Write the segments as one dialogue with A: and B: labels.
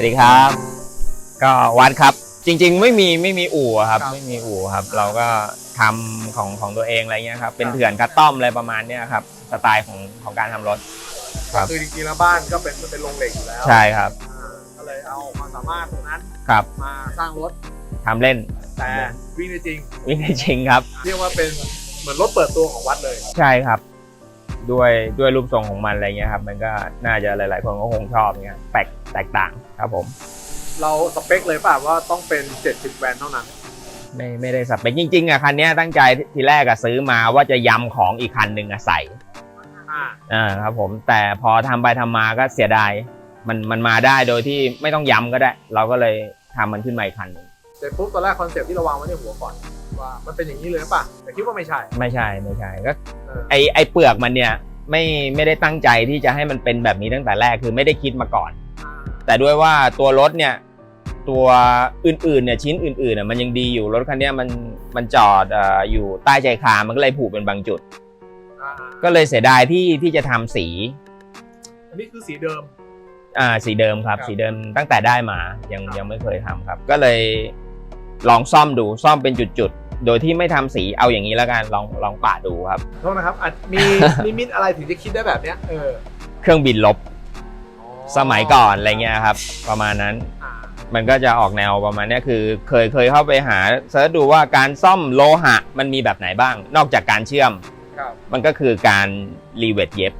A: วัสดีครับ ก็วัดครับ จริง ๆ ไม่มีไม่มีอู่อะครับ
B: ครับ
A: ไม่มีอู่ครับ เราก็ทำของของตัวเองอะไรเงี้ยครับ เป็นเถื่อนคัสตอมอะไรประมาณเนี้ยครับ สไตล์ของของการทำรถ ครับ
B: คือจริงๆแล้วบ้านก็เป็นเป็นโรงเหล็กอยู่แล้ว
A: ใช่ครับ
B: อ่าก็เลยเอาความสามารถตรงนั้น
A: ครับ
B: มาสร้างรถ
A: ทำเล่น
B: แต่วิ่งได้จริง
A: วิ่งได้จริงครับ
B: เรียกว่าเป็นเหมือนรถเปิดตัวของวัดเลย
A: ใช่ครับ ด้วยด้วยรูปทรงของมันอะไรเงี้ยครับ มันก็น่าจะหลาย ๆ คนก็คงชอบเงี้ยแปลกแตกต่างครับผม
B: เราสเปคเลยป่ะว่าต้องเป็น 70 แวนเท่านั้น
A: ไม่ไม่ได้สับเป็นจริง ๆอะคันเนี้ยตั้งใจทีแรกอะซื้อมาว่าจะยำของอีกคันหนึ่งอะใส่
B: อ่า
A: อ่าครับผมแต่พอทำไปทำมาก็เสียดายมันมันมาได้โดยที่ไม่ต้องย้ำก็ได้ เราก็เลยทำมันขึ้นมาอีกคันหนึ่ง
B: เสร็จปุ๊บตอนแรกคอนเซ็ปต์ที่เราวางไว้ในหัวก่อนว่ามันเป็นอย่างนี้เลยป่ะแต่คิดว่าไม่ใช่
A: ไม่ใช่ไม่ใช่ก็
B: เออ
A: ไอไอเปลือกมันเนี่ยไม่ไม่ได้ตั้งใจที่จะให้มันเป็นแบบนี้ตั้งแต่แรกคือไม่ได้คิดมาก่อน
B: อ่า
A: แต่ด้วยว่าตัวรถเนี่ยตัวอื่นๆเนี่ยชิ้นอื่นๆเนี่ยมันยังดีอยู่รถคันเนี้ยมันมันจอดเอ่ออยู่ใต้ใจคามันก็เลยผุเป็นบางจุด
B: อ่า
A: ก็เลยเสียดายที่ที่จะทำสี
B: อันนี้คือสีเดิม
A: อ่าสีเดิมครับ
B: ครับ
A: สีเดิมตั้งแต่ได้มายัง
B: ครับ
A: ยังไม่เคยทำครับ ก็เลยลองซ่อมดูซ่อมเป็นจุดๆ โดยที่ไม่ทำสีเอาอย่างนี้แล้วกันลองลองปาดดูครับ
B: โทษนะครับอะมีนิมิตอะไรถึงจะคิดได้แบบเนี้ยเออ
A: เครื่องบินลบ
B: อ๋อ
A: สมัยก่อนอะไรเงี้ยครับ ประมาณนั้น
B: อ่า
A: มันก็จะออกแนวประมาณเนี้ยคือ เคยเคยเข้าไปหาเสิร์ชดูว่าการซ่อมโลหะมันมีแบบไหนบ้าง นอกจากการเชื่อม
B: ครับ
A: มันก็คือการรีเวทเย็บ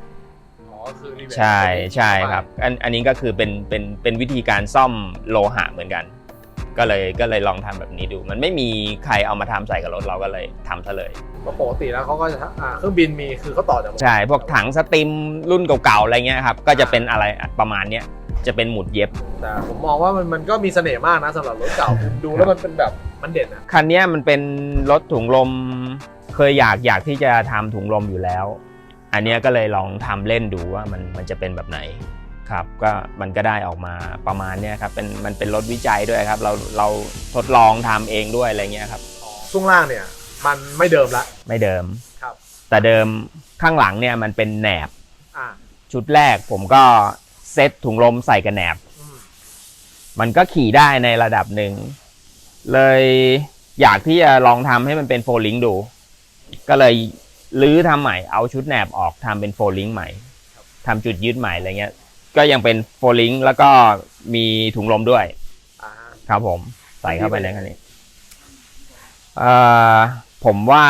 B: อ๋อคือรีเวท
A: ใช่ใช่ครับ อันอันนี้ก็คือเป็นเป็นเป็นวิธีการซ่อมโลหะเหมือนกัน ก็เลยก็เลยลองทำแบบนี้ดู มันไม่มีใครเอามาทำใส่กับรถเราก็เลยทำซะเลย
B: ก็ปกติแล้วเขาก็จะทำอ่าเครื่องบินมีคือเขาต่อจาก
A: ใช่พวกถังสติมรุ่นเก่าๆอะไรเงี้ยครับก็จะเป็นอะไรประมาณเนี้ยจะเป็นหมุดเย็บ
B: แต่ผมมองว่ามันมันก็มีเสน่ห์มากนะสำหรับรถเก่าผมดูแล้วมันเป็นแบบมันเด่นนะ
A: คันเนี้ยมันเป็นรถถุงลมเคยอยากอยากที่จะทำถุงลมอยู่แล้ว อันเนี้ยก็เลยลองทำเล่นดูว่ามันมันจะเป็นแบบไหน ครับก็มันก็ได้ออกมาประมาณเนี้ยครับเป็นมันเป็นรถวิจัยด้วยครับ เราเราทดลองทำเองด้วยอะไรเงี้ยครับ
B: ช่วงล่างเนี่ย มันไม่เดิมละ
A: ไม่เดิม
B: ครับ
A: แต่เดิมข้างหลังเนี่ยมันเป็นแหนบ
B: อ่า
A: ชุดแรกผมก็เซ็ตถุงลมใส่กับแหนบ
B: อืม
A: มันก็ขี่ได้ในระดับหนึ่ง เลยอยากที่จะลองทำให้มันเป็นโฟลิงดู ก็เลยลื้อทำใหม่เอาชุดแหนบออกทำเป็นโฟลิงใหม่ทำจุดยึดใหม่อะไรเงี้ย ก็ยังเป็นโฟลิงแล้วก็มีถุงลมด้วย
B: อ่า
A: ครับผมใส่เข้าไปในคันนี้เอ่อผมว่า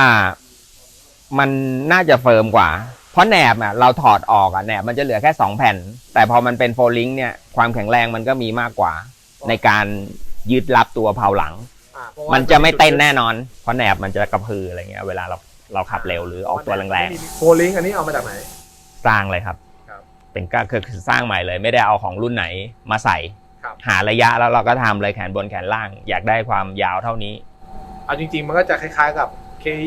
A: มันน่าจะเฟิร์มกว่า เพราะแหนบอะเราถอดออกอะแหนบมันจะเหลือแค่สองแผ่น แต่พอมันเป็นโฟลิงเนี่ยความแข็งแรงมันก็มีมากกว่า ในการยึดรับตัวเพาหลัง
B: อ่าเพราว่า
A: มันจะไม่เต้นแน่นอน เพราะแหนบมันจะกระพืออะไรเงี้ย เวลาเราเราขับเร็วหรือออกตัวแรง
B: โฟลิงอันนี้เอามาจากไหน
A: ๆสร้างเลยครับ
B: ครับ
A: เป็นก็คือคือสร้างใหม่เลย ไม่ได้เอาของรุ่นไหนมาใส่
B: ครับ
A: หาระยะแล้วเราก็ทำเลยแขนบนแขนล่าง อยากได้ความยาวเท่านี้
B: เอาจริง ๆ มันก็จะคล้ายๆกับ KE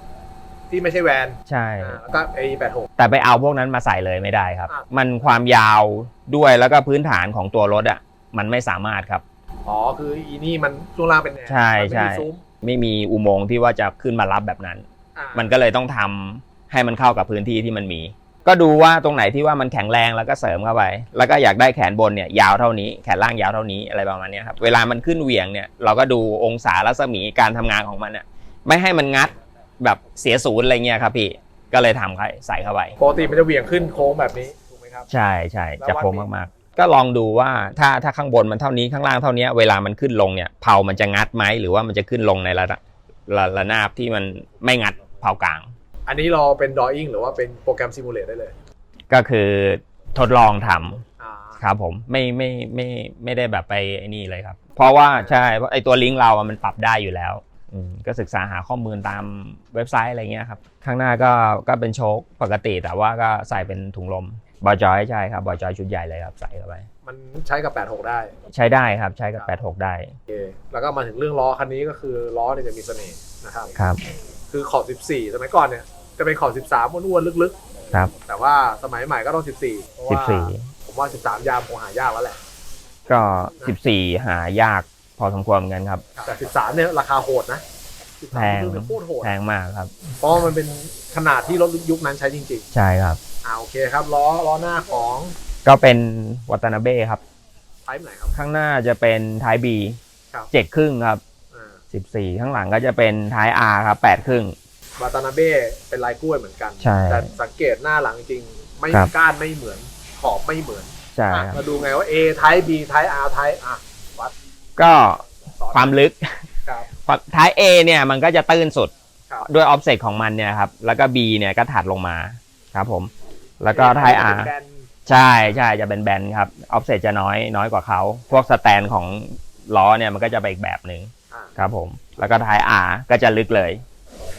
B: 70 ที่ไม่ใช่แวน
A: ใช่
B: อ่าแล้วก็ AE 86
A: แต่ไปเอาพวกนั้นมาใส่เลยไม่ได้ครับ
B: อะ
A: มันความยาวด้วยแล้วก็พื้นฐานของตัวรถอะมันไม่สามารถครับ
B: อ๋อคืออีนี่มันช่วงล่างเป็นแนว
A: ใช่
B: มันไม่มี
A: ใช่
B: ซุ้ม
A: ไม่มีอุโมงค์ที่ว่าจะขึ้นมารับแบบนั้น
B: อ่า
A: มันก็เลยต้องทำให้มันเข้ากับพื้นที่ที่มันมี ก็ดูว่าตรงไหนที่ว่ามันแข็งแรงแล้วก็เสริมเข้าไป แล้วก็อยากได้แขนบนเนี่ยยาวเท่านี้ แขนล่างยาวเท่านี้อะไรประมาณเนี้ยครับ เวลามันขึ้นเหวี่ยงเนี่ยเราก็ดูองศารัศมีการทำงานของมันเนี่ยไม่ให้มันงัดแบบเสียศูนย์อะไรเงี้ยครับพี่ก็เลยทำใส่เข้าไป
B: ปกติมันจะเหวี่ยงขึ้นโค้งแบบนี้ถูกไหมครับ
A: ใช่ใช่
B: แล้ว
A: จะ
B: วัด
A: โค้ง
B: นี้
A: มากๆ ก็ลองดูว่าถ้าถ้าข้างบนมันเท่านี้ข้างล่างเท่านี้เวลามันขึ้นลงเนี่ยเผามันจะงัดไหมหรือว่ามันจะขึ้นลงในระดับระระนาบที่มันไม่งัดเผากลาง
B: อันนี้เราเป็น drawing หรือว่าเป็นโปรแกรมซิมูเลตได้เลย
A: ก็คือทดลองทำ
B: อ่า
A: ครับผมไม่ไม่ไม่ไม่ได้แบบไปไอ้นี่เลยครับ เพราะว่าใช่เพราะไอ้ตัวลิงก์เราอะมันปรับได้อยู่แล้วอืมก็ศึกษาหาข้อมูลตามเว็บไซต์อะไรเงี้ยครับข้างหน้าก็ก็เป็นโชคปกติแต่ว่าก็ใส่เป็นถุงลมบอจอยใช่ครับบอจอยชุดใหญ่เลยครับใส่เข้าไป
B: มันใช้กับ 86 ได้
A: ใช้ได้ครับใช้กับ 86 ได้
B: โอเคแล้วก็มาถึงเรื่องล้อคันนี้ก็คือล้อเนี่ยจะมีเสน่ห์นะครับ
A: ครับ
B: คือขอบ 14 สมัยก่อนเนี่ย จะเป็นขอบ13อ้วนๆลึก
A: ครับ
B: ๆแต่ว่าสมัยใหม่ก็ต้อง 14เพราะว่า
A: 14
B: ผมว่า 13 ยามคงหายากแล้วแหละ
A: ก็ 14 หายากพอสมควรเหมือนกันครับ
B: แต่ 13 เนี่ยราคาโหดนะ13
A: แพง
B: คือโคตรโหด
A: แพงมากครับ
B: เพราะว่ามันเป็นขนาดที่รถยุคนั้นใช้จริง
A: ใช่ครับ
B: ๆอ่าโอเคครับล้อล้อหน้าของ
A: ก็เป็นวัตนาเบ้ครับ
B: ป์ไหนครับ
A: ข้างหน้าจะเป็นท้าย B
B: ครับ
A: เจ็ดครึ่งครับ
B: อ่า
A: 14ข้างหลังก็จะเป็นท้าย R ครับแปดครึ่ง
B: วาตานาเบ้เป็นลายกล้วยเหมือนกัน
A: ใช่
B: แต่สังเกตหน้าหลังจริง ไม่
A: ครับ
B: ก้านไม่เหมือนขอบไม่เหมือน
A: ใช่
B: อะ
A: ครับ
B: มาดูไงว่า A ไทป์ B ไทป์ R ไทป์อะวัด
A: ก็
B: สอน
A: ความลึก
B: ครับ
A: ท้าย A เนี่ยมันก็จะตื้นสุด
B: ครับ
A: ด้วยออฟเซตของมันเนี่ยครับ แล้วก็ B เนี่ยก็ถัดลงมาครับผม แล้วก็ท้าย
B: เป็น
A: R
B: แบน
A: ใช่ใช่จะเป็นแบนครับออฟเซตจะน้อยน้อยกว่าเขา พวกสแตนของล้อเนี่ยมันก็จะไปอีกแบบหนึ่ง
B: อะ
A: ครับผม แล้วก็ท้าย R ก็จะลึกเลย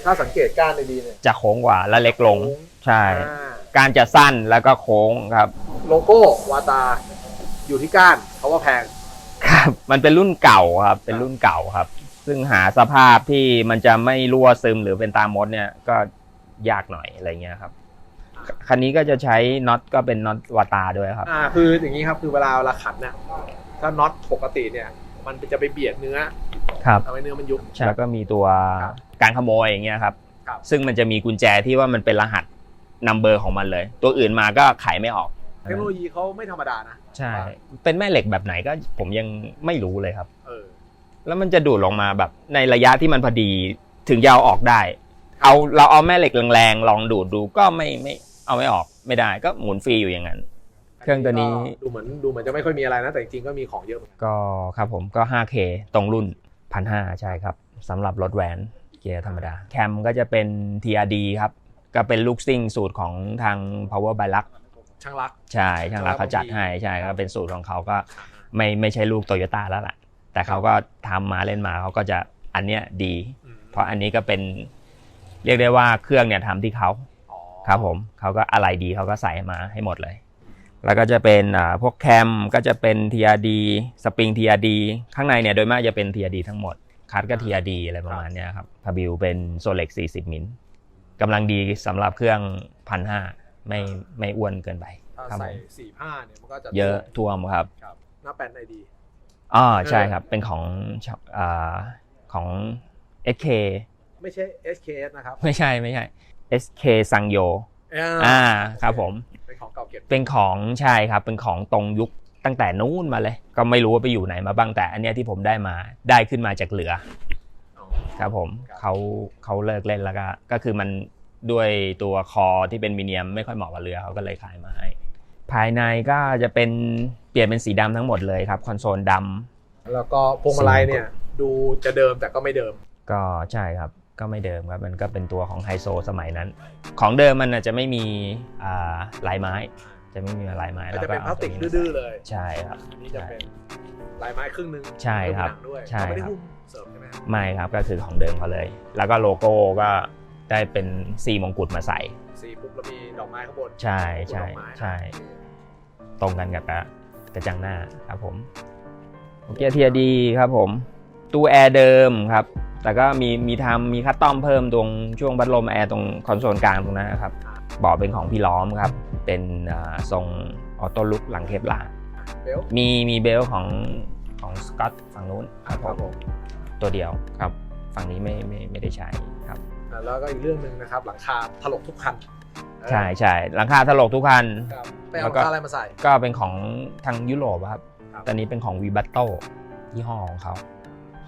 B: ถ้าสังเกตก้านดีๆเนี่ย
A: จะโค้งกว่าและเล็กลง ใช่
B: อ่า
A: การจะสั้นแล้วก็โค้งครับ
B: โลโก้วาตาอยู่ที่ก้านเขาว่าแพง
A: ครับ มันเป็นรุ่นเก่าครับ เป็นรุ่นเก่าครับ ซึ่งหาสภาพที่มันจะไม่รั่วซึมหรือเป็นตามมดเนี่ยก็ยากหน่อยอะไรเงี้ยครับ คันนี้ก็จะใช้น็อตก็เป็นน็อตวาตาด้วยครับ
B: อ่าคืออย่างนี้ครับคือเวลาเวลาขันเนี่ยถ้าน็อตปกติเนี่ย มันจะไปเบียดเนื้อ
A: ครับ
B: ทำให้เนื้อมันยุบ
A: แล้วก็มีตัว
B: ครับ
A: การขโมยอย่างเงี้ยครับ
B: ครับ
A: ซึ่งมันจะมีกุญแจที่ว่ามันเป็นรหัสนัมเบอร์ของมันเลย ตัวอื่นมาก็ขายไม่ออก
B: เทคโนโลยีเขาไม่ธรรมดานะ
A: ใช่ เป็นแม่เหล็กแบบไหนก็ผมยังไม่รู้เลยครับ
B: เออ
A: แล้วมันจะดูดลงมาแบบในระยะที่มันพอดีถึงจะเอาออกได้ เอาเราเอาแม่เหล็กแรงๆลองดูดดูก็ไม่ไม่เอาไม่ออกไม่ได้ก็หมุนฟรีอยู่อย่างนั้น เครื่องตัวนี้
B: ก็ดูเหมือนดูเหมือนจะไม่ค่อยมีอะไรนะ แต่จริงๆก็มีของเยอะเหมือนกัน
A: ก็ครับผมก็ 5K ตรงรุ่น 1,500 ใช่ครับสำหรับรถแวนเกียร์ธรรมดา แคมก็จะเป็น TRD ครับ ก็เป็นลูกซิ่งสูตรของทาง Power by Luck
B: ช่างรัก
A: ใช่ ช่างรักเขาจัดให้ ใช่ก็เป็นสูตรของเขาก็ไม่ไม่ใช่ลูกโตโยต้าแล้วล่ะ แต่เขาก็ทำมาเล่นมาเขาก็จะอันเนี้ยดี
B: อืม
A: เพราะอันนี้ก็เป็นเรียกได้ว่าเครื่องเนี่ยทำที่เขา
B: อ๋อ
A: ครับผมเขาก็อะไรดีเขาก็ใส่มาให้หมดเลย แล้วก็จะเป็นอ่าพวกแคมก็จะเป็น TRD สปริง TRD ข้างในเนี่ยโดยมากจะเป็น TRD ทั้งหมด คัดก็ TRD อะไรประมาณเนี้ยครับพาบิวเป็นโซเล็ก40 มิลกำลังดีสำหรับเครื่องพันห้าไม่ไม่อ้วนเกินไป
B: ถ้า
A: ครับผ
B: ใส่
A: ม
B: สี่ผ้าเนี่ยมันก็จะ
A: เยอะท่วมครับ
B: ครับหน้าแปนไอดี
A: อ๋อใช่ครับเป็นของช่องอ่าของ SK
B: ไม่ใช่ SKS นะครับ
A: ไม่ใช่ไม่ใช่ SK ซังโย
B: อ่า
A: อ่าครับผม
B: เป็นของเก่าเก็บ
A: เป็นของใช่ครับ เป็นของตรงยุค ตั้งแต่นู้นมาเลย ก็ไม่รู้ว่าไปอยู่ไหนมาบ้างแต่ อันเนี้ยที่ผมได้มาได้ขึ้นมาจากเหลือ
B: อ๋อ
A: ครับผม
B: ครับ
A: เขาเขาเลิกเล่นแล้วก็ก็คือมันด้วยตัวคอที่เป็นมิเนียมไม่ค่อยเหมาะกับเรือเขาก็เลยขายมาให้ภายในก็จะเป็นเปลี่ยนเป็นสีดำทั้งหมดเลยครับคอนโซลดำ
B: แล้วก็พวงมาลัยเนี่ย ดูจะเดิมแต่ก็ไม่เดิม
A: ก็ใช่ครับก็ไม่เดิมครับมันก็เป็นตัวของไฮโซสมัยนั้น ของเดิมมันอาจจะไม่มีอ่าลายไม้ จะไม่มีลายไม้
B: มันจะเป็นพ
A: อ
B: ลาสติก
A: ตัวนี้
B: ดื้อๆเลย
A: ใช่ครับ
B: อันนี้จะเป็นลายไม้ครึ่งหนึ่ง
A: ใช่ครับ
B: เพิ่มหนังด้วย
A: ใช่
B: เขาไม่ได้
A: ครับ
B: หุ้มเสริมใช่ไหมครับ
A: ไม่ครับก็คือของเดิมเขาเลย แล้วก็โลโก้ก็ได้เป็นซีมงกุฎมาใส่
B: สีปุ๊บแล้วมีดอกไม้ข้างบน
A: ใช่ใช่
B: ดอกไม้
A: ใช่ ตรงกันกับกระกระจังหน้าครับผมเกียร์เทียดีครับผมตู้แอร์เดิมครับแต่ก็มีมีทำมีคัสตอมเพิ่มตรงช่วงพัดลมแอร์ตรงคอนโซลกลางตรงนั้นนะครับ เบาะเป็นของพี่ล้อมครับ เป็นอ่าทรงออโต้ลุกหลังเคปลาร์
B: เบลต์
A: มีมีเบลของของสกอตฝั่งนู้นครับผมตัวเดียวครับฝั่งนี้ไม่ไม่ไม่ได้ใช้ครับ
B: อะแล้วก็อีกเรื่องหนึ่งนะครับ หลังคาถลกทุกคัน
A: ใช่ใช่หลังคาถลกทุกคัน
B: ครับไปเอาหลังคาอะไรมาใส่
A: ก็เป็นของทางยุโรปอะครับ
B: ครับ
A: ตอนนี้เป็นของวีบัตโตยี่ห้อของเขา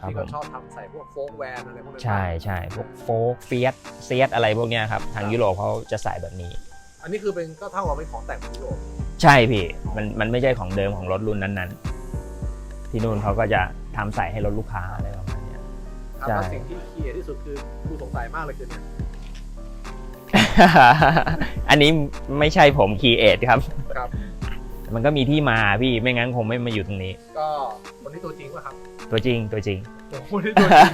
A: ครับ
B: ที่
A: ผ
B: เขา
A: ม
B: ชอบทำใส่พวกโฟกแวนอะไรพวกนั้น
A: ใช่ใช่พวกโฟกเฟียสเซียสอะไรพวกเนี้ยครับทางยุโรปเขาจะใส่แบบนี้
B: อันนี้คือเป็นก็เท่ากับเป็นของแต่งของยุโรป
A: ใช่พี่มันมันไม่ใช่ของเดิมของรถรุ่นนั้นๆ ที่นู่นเขาก็จะทำใส่ให้รถลูกค้าอะไรประมาณเนี้ย
B: ครับ
A: ใช่
B: แล้วสิ่งที่คีย์ที่สุดคือผู้สงสัยมากเลยคือเนี่ย
A: อันนี้ไม่ใช่ผมคีเอทครับ
B: ครับ
A: มันก็มีที่มาพี่ไม่งั้นคงไม่มาอยู่ตรงนี้
B: ก็คนที่ตัวจริงป่ะครับ
A: ตัวจริงตัวจริง
B: คนที่ตัวจริง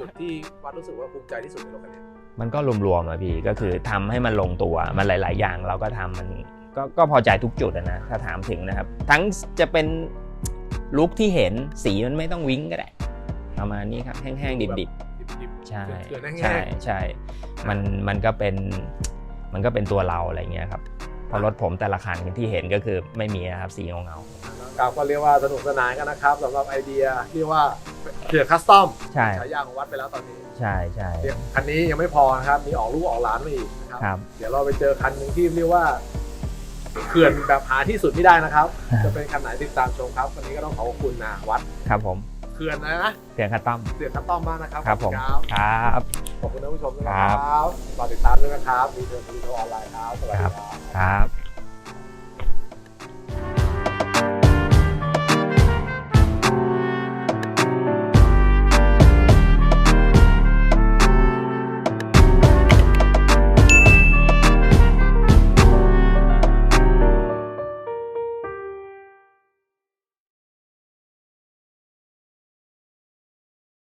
B: จุดที่วัดรู้สึกว่าภูมิใจที่สุดในโลกคันนี้
A: มันก็รวมๆอะพี่ก็คือทำให้มันลงตัวมันหลาย ๆ อย่างเราก็ทำมันก็ก็พอใจทุกจุดอะนะถ้าถามถึงนะครับ ทั้งจะเป็นลุคที่เห็นสีมันไม่ต้องวิ้งก็ได้ประมาณนี้ครับแห้งๆดิบ
B: ดิบๆ
A: ๆใช่
B: เกลือๆแห้งๆ
A: ใช่ใช่มันมันก็เป็นมันก็เป็นตัวเราอะไรเงี้ยครับ เพอรถผมแต่ละคันที่เห็นก็คือไม่มีนะครับสีเงา
B: ครับก็เรียกว่าสนุกสนานกันนะครับสำหรับไอเดียเรียกว่าเผื่อคัสตอม
A: ๆใช่
B: ฉายาของวัดไปแล้วตอนนี้
A: ใช่ใช่
B: เดี๋ยวคันนี้ยังไม่พอนะครับมีออกลูกออกหลานมาอีกนะครับ
A: ครับ
B: เดี๋ยวเราไปเจอคันหนึ่งที่เรียกว่าเขื่อนแบบหาที่สุดไม่ได้นะครับ จะเป็นคันไหนติดตามชมครับ วันนี้ก็ต้องขอขอบคุณนะวัด
A: ครับผม
B: เขื่อนนะนะ
A: เสียงคัตต้อม
B: เสียคัตต้อมมากนะครับ
A: ครับผม
B: ขอบคุณครับ
A: ครับ
B: ขอบคุณท่านผู้ชมด้วยนะครับฝากติดตามด้วยนะครับมีเชิญทีวีออนไลน์ครับสวัสดีครับ
A: ครับ